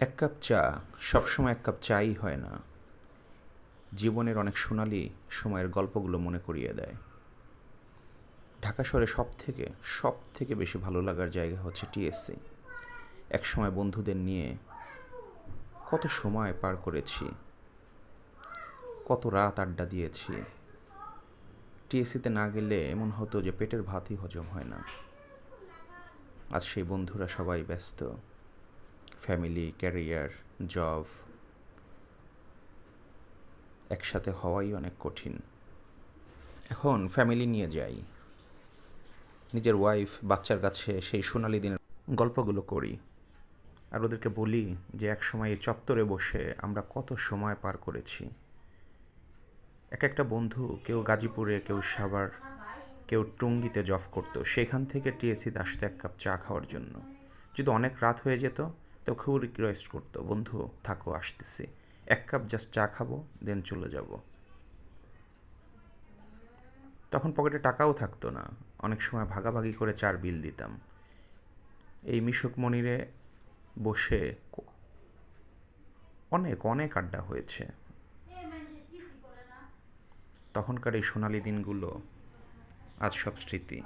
এক কাপ চা সবসময় এক কাপ চাই হয় না। জীবনের অনেক সোনালি সময়ের গল্পগুলো মনে করিয়ে দেয়। ঢাকা শহরে সব থেকে সব থেকে বেশি ভালো লাগার জায়গা হচ্ছে টিএসসি। এক সময় বন্ধুদের নিয়ে কত সময় পার করেছি, কত রাত আড্ডা দিয়েছি। টিএসসিতে না গেলে এমন হতো যে পেটের ভাতই হজম হয় না। আজ সেই বন্ধুরা সবাই ব্যস্ত। ফ্যামিলি ক্যারিয়ার জব একসাথে হওয়াই অনেক কঠিন। এখন ফ্যামিলি নিয়ে যাই। নিজের ওয়াইফ বাচ্চার কাছে সেই সোনালি দিনের গল্পগুলো করি। আর ওদেরকে বলি যে এক সময় এই চত্বরে বসে আমরা কত সময় পার করেছি। এক একটা বন্ধু কেউ গাজীপুরে, কেউ সাভার, কেউ টুঙ্গিতে জব করতো। সেখান থেকে টিএসিতে আসতো এক কাপ চা খাওয়ার জন্য। যদি অনেক রাত হয়ে যেত তো খুব রিকোয়েস্ট করতো, বন্ধু, থাকো, আসতেছি। এক কাপ জাস্ট চা খাব দেন চলে যাব। তখন পকেটে টাকাও থাকতো না। অনেক সময় ভাগাভাগি করে চার বিল দিতাম। এই মিশুক মনিরে বসে অনেক অনেক আড্ডা হয়েছে। তখনকার এই সোনালি দিনগুলো আজ সব স্মৃতি।